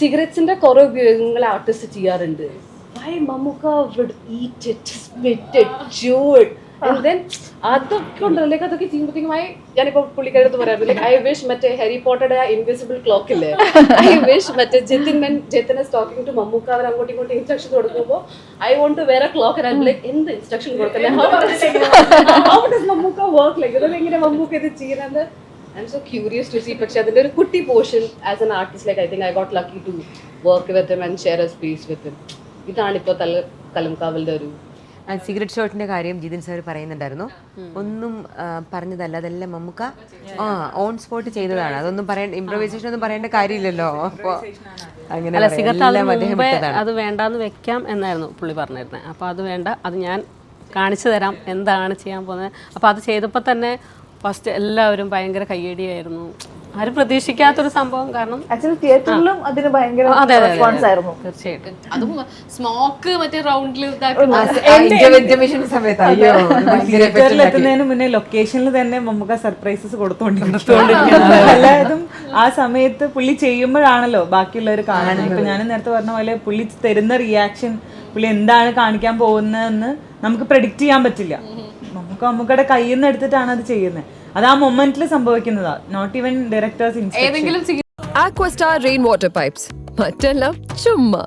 സിഗരറ്റ്സിന്റെ കുറെ ഉപയോഗങ്ങൾ ആർട്ടിസ്റ്റ് ചെയ്യാറുണ്ട്. Why Mammukka would eat it spit it chew it. And then അതൊക്കെ ഉണ്ടല്ലോ. ലൈക്ക് അതൊക്കെ ചെയ്യുമ്പോഴത്തേക്കുമായി ഞാനിപ്പോ പുള്ളിക്കാരത്ത് പറയാറുണ്ട്. ലൈക്ക് ഐ വിഷ് മറ്റേ ഹാരി പോട്ടയുടെ ഇൻവിസിബിൾ ക്ലോക്ക് ഇല്ലേ? ഐ വിഷ് മറ്റേ ജെത്തിൻ മെൻ ജെത്തിനെ സ്റ്റോക്കിംഗ് ടു മമ്മൂക്ക. അവർ അങ്ങോട്ടും ഇങ്ങോട്ടും ഇൻസ്ട്രക്ഷൻ കൊടുക്കുമ്പോൾ ഐ വോണ്ട് ടു വേറെ ക്ലോക്ക് ലൈക്ക് എന്ത് ഇൻസ്ട്രക്ഷൻ കൊടുക്കല്ലേ? ഹൗ മമ്മൂക്ക വർക്ക് ലൈക്ക് ഇതെങ്ങനെ മമ്മൂക്ക ഇത് ചെയ്യുന്നത്? I am so curious to see പക്ഷെ അതിന്റെ ഒരു കുട്ടി portion as an artist like I think I got lucky to work with him and share a space with him ഇതാണ് ഇപ്പോൾ തല കലംകാവലിന്റെ ഒരു സിഗരറ്റ് ഷോട്ടിന്റെ കാര്യം ജിതിൻ സാർ പറയുന്നുണ്ടായിരുന്നു. ഒന്നും പറഞ്ഞതല്ല അതെല്ലാം മമ്മൂക്ക ആ ഓൺ സ്പോട്ട് ചെയ്തതാണ്. അതൊന്നും പറയേണ്ട ഇംപ്രവൈസേഷൻ ഒന്നും പറയേണ്ട കാര്യമില്ലല്ലോ. അപ്പോൾ അങ്ങനെ. അത് വേണ്ടാന്ന് വെക്കാം എന്നായിരുന്നു പുള്ളി പറഞ്ഞിരുന്നത് അപ്പോൾ അത് വേണ്ട അത് ഞാൻ കാണിച്ചു തരാം എന്താണ് ചെയ്യാൻ പോകുന്നത്. അപ്പോൾ അത് ചെയ്തപ്പോൾ തന്നെ ഫസ്റ്റ് എല്ലാവരും ഭയങ്കര കയ്യടിയായിരുന്നു. ആരും പ്രതീക്ഷിക്കാത്തൊരു സംഭവം കാരണം ആക്ച്വലി തിയേറ്ററിലും അതിന് ഭയങ്കര. റെസ്പോൺസ് ആയിരുന്നു. തീർച്ചയായിട്ടും. അതും സ്മോക്ക് മറ്റേ റൗണ്ടിൽ എത്തുന്നതിന് മുന്നേ ലൊക്കേഷനിൽ തന്നെ നമുക്ക് സർപ്രൈസസ് കൊടുത്തോണ്ടിരിക്കുന്നത് എല്ലാതും ആ സമയത്ത് പുള്ളി ചെയ്യുമ്പോഴാണല്ലോ ബാക്കിയുള്ളവർ കാണുന്നത്. ഇപ്പൊ ഞാൻ നേരത്തെ പറഞ്ഞ പോലെ പുള്ളി തരുന്ന റിയാക്ഷൻ പുള്ളി എന്താണ് കാണിക്കാൻ പോകുന്നതെന്ന് നമുക്ക് പ്രഡിക്റ്റ് ചെയ്യാൻ പറ്റില്ല. നമുക്ക് നമുക്കടെ കയ്യിൽ നിന്ന് എടുത്തിട്ടാണ് അത് ചെയ്യുന്നത് അത് ആ മൊമെന്റിൽ സംഭവിക്കുന്നതാ. നോട്ട് ഈവൻ ഡയറക്ടേഴ്സ് ഏതെങ്കിലും rainwater pipes. മറ്റെല്ലാം ചുമ്മാ.